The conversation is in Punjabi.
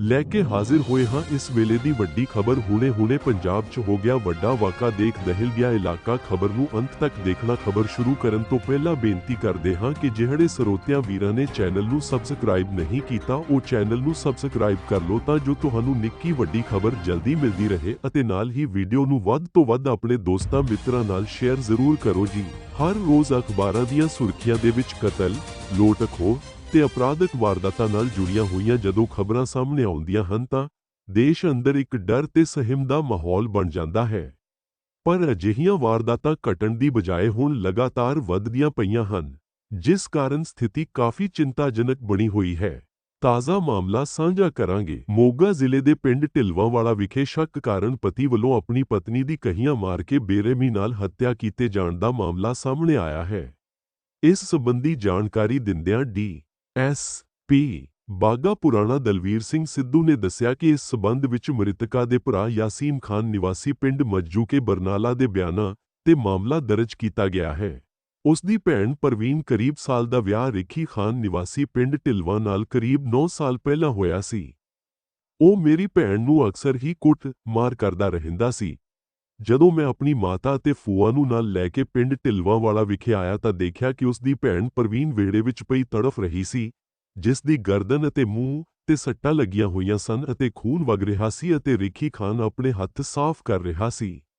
ਲੈ ਕੇ ਹਾਜ਼ਰ ਹੋਏ ਹਾਂ। ਇਸ ਵੇਲੇ ਦੀ ਵੱਡੀ ਖਬਰ ਹੁਣੇ-ਹੁਣੇ ਪੰਜਾਬ 'ਚ ਹੋ ਗਿਆ। ਵੱਡਾ ਵਾਕਾ ਦੇਖ ਦਹਿਲ ਗਿਆ ਇਲਾਕਾ। ਖਬਰ ਨੂੰ ਅੰਤ ਤੱਕ ਦੇਖਣਾ ਖਬਰ ਸ਼ੁਰੂ ਕਰਨ ਤੋਂ ਪਹਿਲਾਂ ਬੇਨਤੀ ਕਰਦੇ ਹਾਂ ਕਿ ਜਿਹੜੇ ਸਰੋਤਿਆਂ ਵੀਰਾਂ ਨੇ ਚੈਨਲ ਨੂੰ ਸਬਸਕ੍ਰਾਈਬ ਨਹੀਂ ਕੀਤਾ, ਉਹ ਚੈਨਲ ਨੂੰ ਸਬਸਕ੍ਰਾਈਬ ਕਰ ਲਓ ਤਾਂ ਜੋ ਤੁਹਾਨੂੰ ਨਿੱਕੀ ਵੱਡੀ ਖਬਰ ਜਲਦੀ ਮਿਲਦੀ ਰਹੇ ਅਤੇ ਨਾਲ ਹੀ ਵੀਡੀਓ ਨੂੰ ਵੱਧ ਤੋਂ ਵੱਧ ਆਪਣੇ ਦੋਸਤਾਂ ਮਿੱਤਰਾਂ ਨਾਲ ਸ਼ੇਅਰ ਜ਼ਰੂਰ ਕਰੋ ਜੀ। ਹਰ ਰੋਜ਼ ਅਖਬਾਰਾਂ ਦੀਆਂ ਸੁਰਖੀਆਂ ਦੇ ਵਿੱਚ ਕਤਲ ਲੁੱਟ ਖੋਹ ਤੇ ਅਪਰਾਧਕ ਵਾਰਦਾਤਾਂ ਨਾਲ ਜੁੜੀਆਂ ਹੋਈਆਂ ਜਦੋਂ ਖਬਰਾਂ ਸਾਹਮਣੇ ਆਉਂਦੀਆਂ ਹਨ ਤਾਂ ਦੇਸ਼ ਅੰਦਰ ਇੱਕ ਡਰ ਤੇ ਸਹਿਮ ਦਾ ਮਾਹੌਲ ਬਣ ਜਾਂਦਾ ਹੈ। ਪਰ ਅਜਿਹੀਆਂ ਵਾਰਦਾਤਾਂ ਘਟਣ ਦੀ ਬਜਾਏ ਹੁਣ ਲਗਾਤਾਰ ਵੱਧਦੀਆਂ ਪਈਆਂ ਹਨ, ਜਿਸ ਕਾਰਨ ਸਥਿਤੀ ਕਾਫੀ ਚਿੰਤਾਜਨਕ ਬਣੀ ਹੋਈ ਹੈ। ਤਾਜ਼ਾ ਮਾਮਲਾ ਸਾਂਝਾ ਕਰਾਂਗੇ। ਮੋਗਾ ਜ਼ਿਲ੍ਹੇ ਦੇ ਪਿੰਡ ਢਿਲਵਾਂਵਾਲਾ ਵਿਖੇ ਸ਼ੱਕ ਕਾਰਨ ਪਤੀ ਵੱਲੋਂ ਆਪਣੀ ਪਤਨੀ ਦੀ ਕਹੀਆਂ ਮਾਰ ਕੇ ਬੇਰਹਿਮੀ ਨਾਲ ਹੱਤਿਆ ਕੀਤੇ ਜਾਣ ਦਾ ਮਾਮਲਾ ਸਾਹਮਣੇ ਆਇਆ ਹੈ। ਇਸ ਸਬੰਧੀ ਜਾਣਕਾਰੀ ਦਿੰਦਿਆਂ ਡੀ. ਐਸ ਪੀ ਬਾਗਾ ਪੁਰਾਣਾ ਦਲਵੀਰ ਸਿੰਘ ਸਿੱਧੂ ਨੇ ਦੱਸਿਆ ਕਿ ਇਸ ਸਬੰਧ ਵਿੱਚ ਮ੍ਰਿਤਕਾ ਦੇ ਭਰਾ ਯਾਸੀਮ ਖਾਨ ਨਿਵਾਸੀ ਪਿੰਡ ਮੱਜੂ ਕੇ ਬਰਨਾਲਾ ਦੇ ਬਿਆਨਾਂ ਤੇ ਮਾਮਲਾ ਦਰਜ ਕੀਤਾ ਗਿਆ ਹੈ। ਉਸ ਦੀ ਭੈਣ ਪਰਵੀਨ ਕਰੀਬ ਸਾਲ ਦਾ ਵਿਆਹ ਰਿਖੀ ਖਾਨ ਨਿਵਾਸੀ ਪਿੰਡ ਢਿਲਵਾ ਨਾਲ ਕਰੀਬ 9 ਸਾਲ ਪਹਿਲਾਂ ਹੋਇਆ ਸੀ। ਉਹ ਮੇਰੀ ਭੈਣ ਨੂੰ ਅਕਸਰ ਹੀ ਕੁੱਟ ਮਾਰ ਕਰਦਾ ਰਹਿੰਦਾ ਸੀ। ਜਦੋਂ ਮੈਂ ਆਪਣੀ ਮਾਤਾ ਅਤੇ ਫੂਆ ਨੂੰ ਨਾਲ ਲੈ ਕੇ ਪਿੰਡ ਢਿਲਵਾਂ ਵਾਲਾ ਵਿਖੇ ਆਇਆ ਤਾਂ ਦੇਖਿਆ ਕਿ ਉਸ ਦੀ ਭੈਣ ਪ੍ਰਵੀਨ ਵਿਹੜੇ ਵਿੱਚ ਪਈ ਤੜਫ ਰਹੀ ਸੀ, ਜਿਸ ਦੀ ਗਰਦਨ ਅਤੇ ਮੂੰਹ ਤੇ ਸੱਟਾਂ ਲੱਗੀਆਂ ਹੋਈਆਂ ਸਨ ਅਤੇ ਖੂਨ ਵਗ ਰਿਹਾ ਸੀ ਅਤੇ ਰਿਖੀ ਖਾਨ ਆਪਣੇ ਹੱਥ ਸਾਫ਼ ਕਰ ਰਿਹਾ ਸੀ।